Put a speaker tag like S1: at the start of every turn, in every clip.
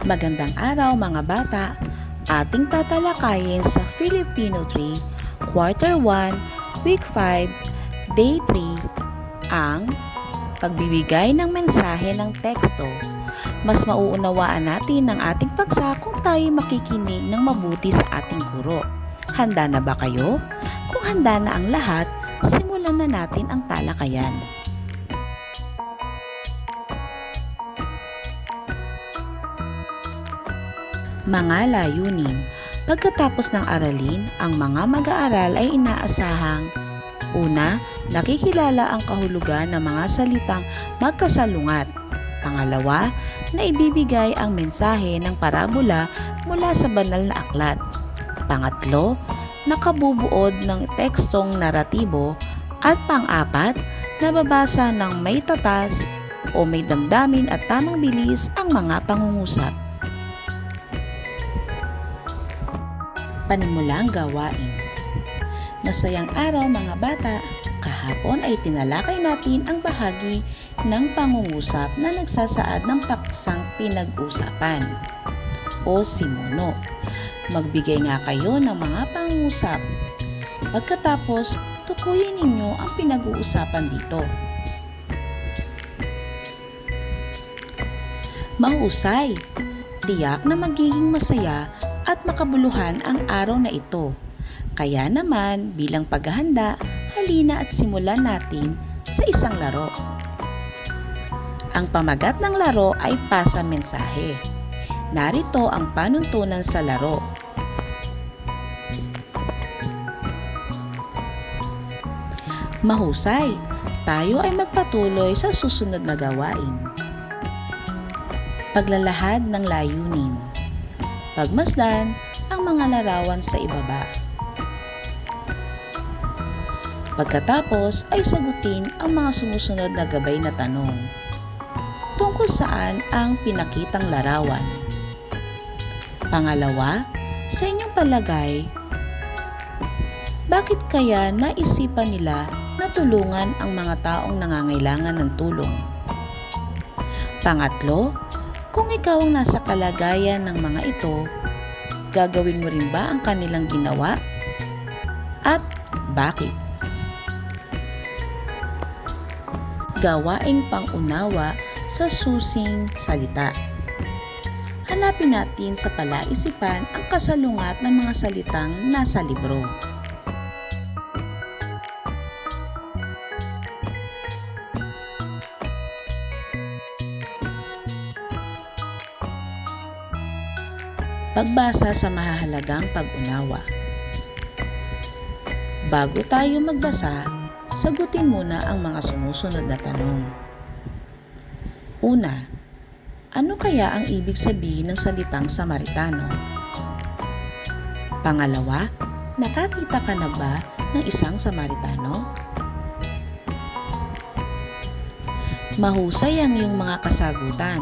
S1: Magandang araw mga bata! Ating tatalakayin sa Filipino 3, Quarter 1, Week 5, Day 3, ang pagbibigay ng mensahe ng teksto. Mas mauunawaan natin ang ating paksa kung tayo makikinig ng mabuti sa ating guro. Handa na ba kayo? Kung handa na ang lahat, simulan na natin ang talakayan. Mga layunin Pagkatapos ng aralin, ang mga mag-aaral ay inaasahang Una, nakikilala ang kahulugan ng mga salitang magkasalungat. Pangalawa, na ibibigay ang mensahe ng parabola mula sa banal na aklat. Pangatlo, nakabubuod ng tekstong naratibo. At pang-apat, nababasa ng may tatas o may damdamin at tamang bilis ang mga pangungusap. Panimulang gawain Masayang araw mga bata! Kahapon ay tinalakay natin ang bahagi ng pangungusap na nagsasaad ng paksang pinag-usapan o simuno. Magbigay nga kayo ng mga pangungusap. Pagkatapos, tukuyin ninyo ang pinag-uusapan dito. Mahusay! Tiyak na magiging masaya at makabuluhan ang araw na ito. Kaya naman, bilang paghahanda, halina at simulan natin sa isang laro. Ang pamagat ng laro ay pasa mensahe. Narito ang panuntunan sa laro. Mahusay, tayo ay magpatuloy sa susunod na gawain. Paglalahad ng layunin. Pagmasdan ang mga larawan sa ibaba. Pagkatapos ay sagutin ang mga sumusunod na gabay na tanong. Tungkol saan ang pinakitang larawan? Pangalawa, sa inyong palagay, bakit kaya naisipan nila na tulungan ang mga taong nangangailangan ng tulong? Pangatlo, kung ikaw ang nasa kalagayan ng mga ito, gagawin mo rin ba ang kanilang ginawa? At bakit? gawaing pangunawa sa susing salita. Hanapin natin sa palaisipan ang kasalungat ng mga salitang nasa libro. Pagbasa sa mahahalagang pag-unawa. Bago tayo magbasa, sagutin muna ang mga sumusunod na tanong. Una, ano kaya ang ibig sabihin ng salitang Samaritano? Pangalawa, nakakita ka na ba ng isang Samaritano? Mahusay ang iyong mga kasagutan.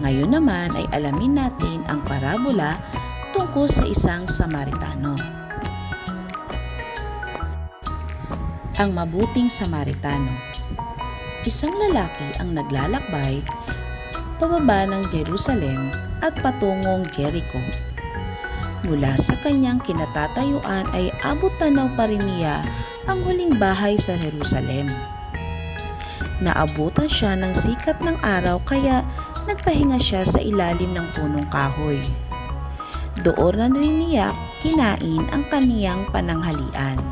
S1: Ngayon naman ay alamin natin ang parabola tungkol sa isang Samaritano. Ang mabuting Samaritano. Isang lalaki ang naglalakbay pababa ng Jerusalem at patungong Jericho. Mula sa kanyang kinatatayuan ay abot tanaw pa rin niya ang huling bahay sa Jerusalem. Naabutan siya ng sikat ng araw kaya nagpahinga siya sa ilalim ng punong kahoy. Doon na niya kinain ang kaniyang pananghalian.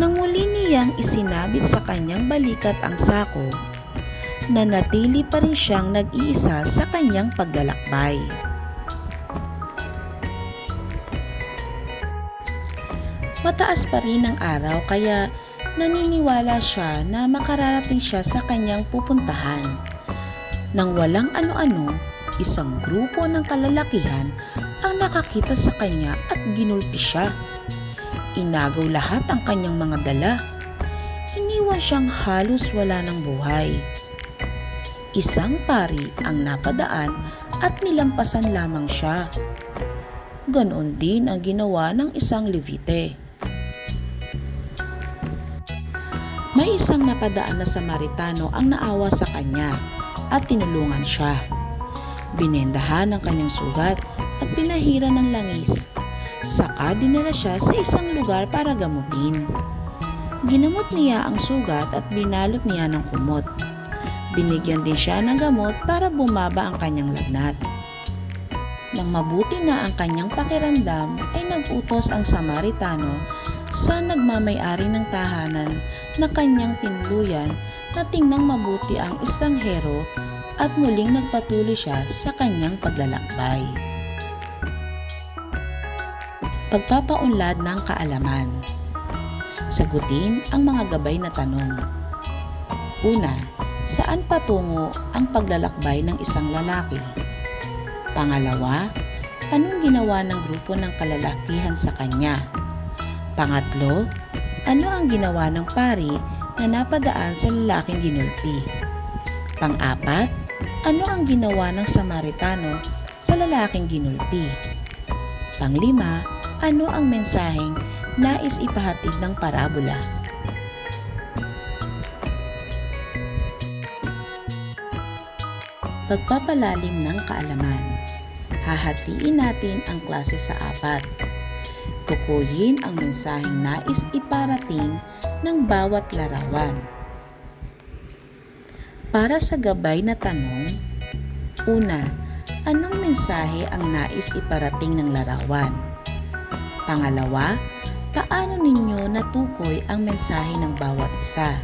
S1: Nang muli niyang isinabit sa kanyang balikat ang sako, nanatili pa rin siyang nag-iisa sa kanyang paglalakbay. Mataas pa rin ang araw kaya naniniwala siya na makararating siya sa kanyang pupuntahan. Nang walang ano-ano, isang grupo ng kalalakihan ang nakakita sa kanya at ginulpi siya. Inagaw lahat ang kanyang mga dala. Iniwan siyang halos wala ng buhay. Isang pari ang napadaan at nilampasan lamang siya. Ganoon din ang ginawa ng isang Levite. May isang napadaan na Samaritano ang naawa sa kanya at tinulungan siya. Binendahan ang kanyang sugat at pinahira ng langis. Saka dinala siya sa isang lugar para gamutin. Ginamot niya ang sugat at binalot niya ng kumot. Binigyan din siya ng gamot para bumaba ang kanyang lagnat. Nang mabuti na ang kanyang pakiramdam ay nagutos ang Samaritano sa nagmamayari ng tahanan na kanyang tinuluyan na tingnang mabuti ang isang hero at muling nagpatuloy siya sa kanyang paglalakbay. Pagpapaunlad ng kaalaman Sagutin ang mga gabay na tanong. Una, saan patungo ang paglalakbay ng isang lalaki? Pangalawa, anong ginawa ng grupo ng kalalakihan sa kanya? Pangatlo, ano ang ginawa ng pari na napadaan sa lalaking ginulpi? Pang-apat, ano ang ginawa ng Samaritano sa lalaking ginulpi? Panglima, ano ang mensaheng nais ipahatid ng parabola? Pagpapalalim ng kaalaman. Hahatiin natin ang klase sa apat. Tukuyin ang mensaheng nais iparating ng bawat larawan. Para sa gabay na tanong, una, anong mensahe ang nais iparating ng larawan? Pangalawa, paano ninyo natukoy ang mensahe ng bawat isa?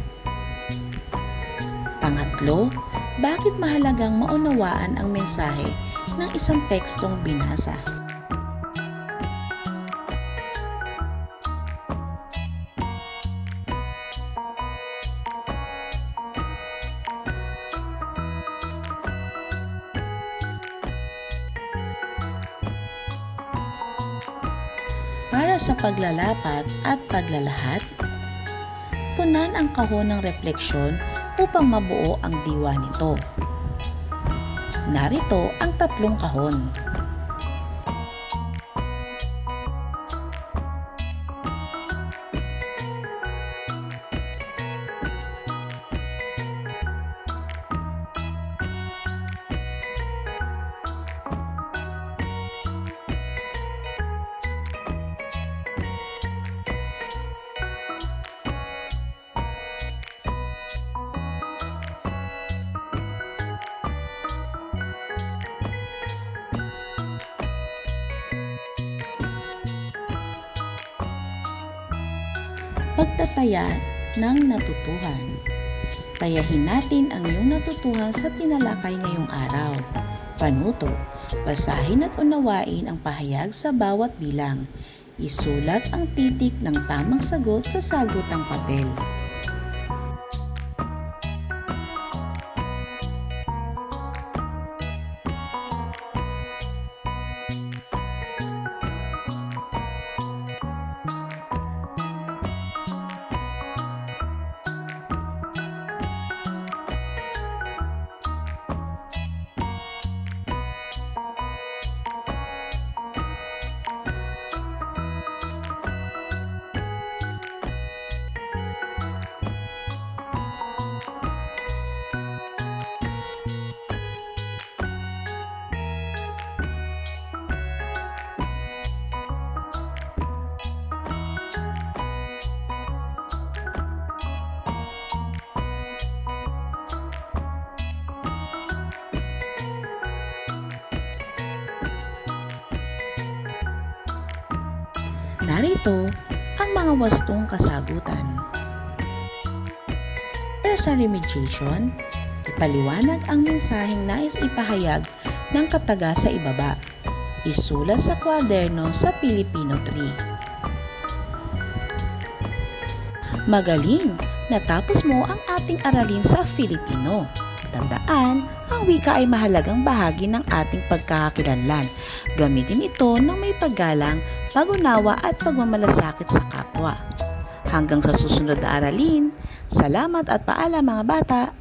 S1: Pangatlo, bakit mahalagang maunawaan ang mensahe ng isang tekstong binasa? Para sa paglalapat at paglalahat, punan ang kahon ng refleksyon upang mabuo ang diwa nito. Narito ang tatlong kahon. Pagtataya ng natutuhan. Tayahin natin ang iyong natutuhan sa tinalakay ngayong araw. Panuto, basahin at unawain ang pahayag sa bawat bilang. Isulat ang titik ng tamang sagot sa sagutang papel. Narito ang mga wastong kasagutan. Para sa remediation, ipaliwanag ang mensaheng nais ipahayag ng kataga sa ibaba. Isulat sa kwaderno sa Filipino 3. Magaling! Natapos mo ang ating aralin sa Filipino. Tandaan, ang wika ay mahalagang bahagi ng ating pagkakakilanlan. Gamitin ito ng may paggalang, pagunawa at pagmamalasakit sa kapwa. Hanggang sa susunod na aralin, salamat at paalam mga bata!